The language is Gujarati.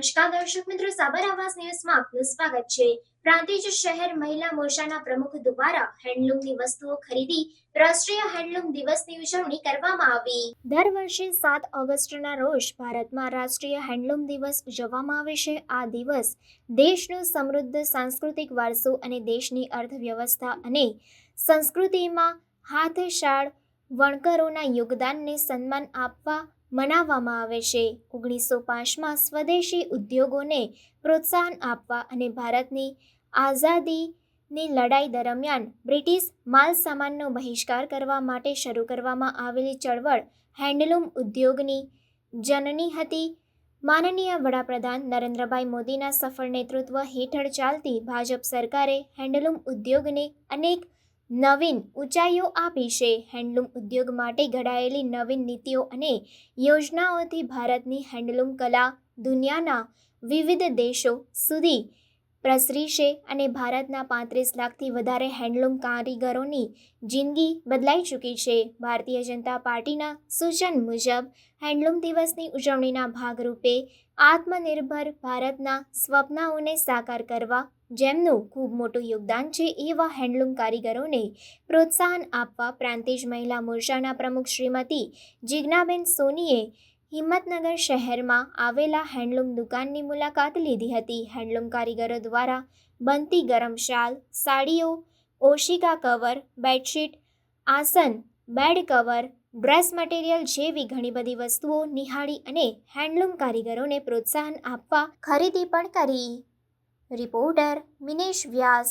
નમસ્કાર દર્શક મિત્રો, સાબર આવાસ ન્યૂઝમાં આપનું સ્વાગત છે. પ્રાંતિજ શહેર મહિલા મોરચાના પ્રમુખ દ્વારા હેન્ડલૂમની વસ્તુઓ ખરીદી રાષ્ટ્રીય હેન્ડલૂમ દિવસની ઉજવણી કરવામાં આવી. દર વર્ષે સાત ઓગસ્ટના રોજ ભારતમાં રાષ્ટ્રીય હેન્ડલૂમ દિવસ ઉજવવામાં આવે છે. આ દિવસ દેશનો સમૃદ્ધ સાંસ્કૃતિક વારસો અને દેશની અર્થવ્યવસ્થા અને સંસ્કૃતિમાં હાથશાળ વણકરોના યોગદાનને સન્માન આપવા મનાવવામાં આવે છે. ઓગણીસો પાંચમાં સ્વદેશી ઉદ્યોગોને પ્રોત્સાહન આપવા અને ભારતની આઝાદીની લડાઈ દરમિયાન બ્રિટિશ માલ સામાનનો બહિષ્કાર કરવા માટે શરૂ કરવામાં આવેલી ચળવળ હેન્ડલૂમ ઉદ્યોગની જનની હતી. માનનીય વડાપ્રધાન નરેન્દ્રભાઈ મોદીના સફળ નેતૃત્વ હેઠળ ચાલતી ભાજપ સરકારે હેન્ડલૂમ ઉદ્યોગને અનેક નવીન ઊંચાઈઓ આપી છે. હેન્ડલૂમ ઉદ્યોગ માટે ઘડાયેલી નવીન નીતિઓ અને યોજનાઓથી ભારતની હેન્ડલૂમ કલા દુનિયાના વિવિધ દેશો સુધી પ્રસરી છે અને ભારતના પાંત્રીસ લાખથી વધારે હેન્ડલૂમ કારીગરોની જિંદગી બદલાઈ ચૂકી છે. ભારતીય જનતા પાર્ટીના સૂચન મુજબ, હેન્ડલૂમ દિવસની ઉજવણીના ભાગરૂપે આત્મનિર્ભર ભારતના સ્વપ્નાઓને સાકાર કરવા જેમનું ખૂબ મોટું યોગદાન છે, એવા હેન્ડલૂમ કારીગરોને પ્રોત્સાહન આપવા પ્રાંતિજ મહિલા મોરચાના પ્રમુખ શ્રીમતી જિજ્ઞાબેન સોનીએ હિંમતનગર શહેરમાં આવેલા હેન્ડલૂમ દુકાનની મુલાકાત લીધી હતી. હેન્ડલૂમ કારીગરો દ્વારા બનતી ગરમ શાલ, સાડીઓ, ઓશિકા કવર, બેડશીટ, આસન, બેડ કવર ડ્રેસ મટીરિયલ જેવી ઘણી બધી વસ્તુઓ નિહાળી અને હેન્ડલૂમ કારીગરોને પ્રોત્સાહન આપવા ખરીદી પણ કરી. રિપોર્ટર મિનેશ વ્યાસ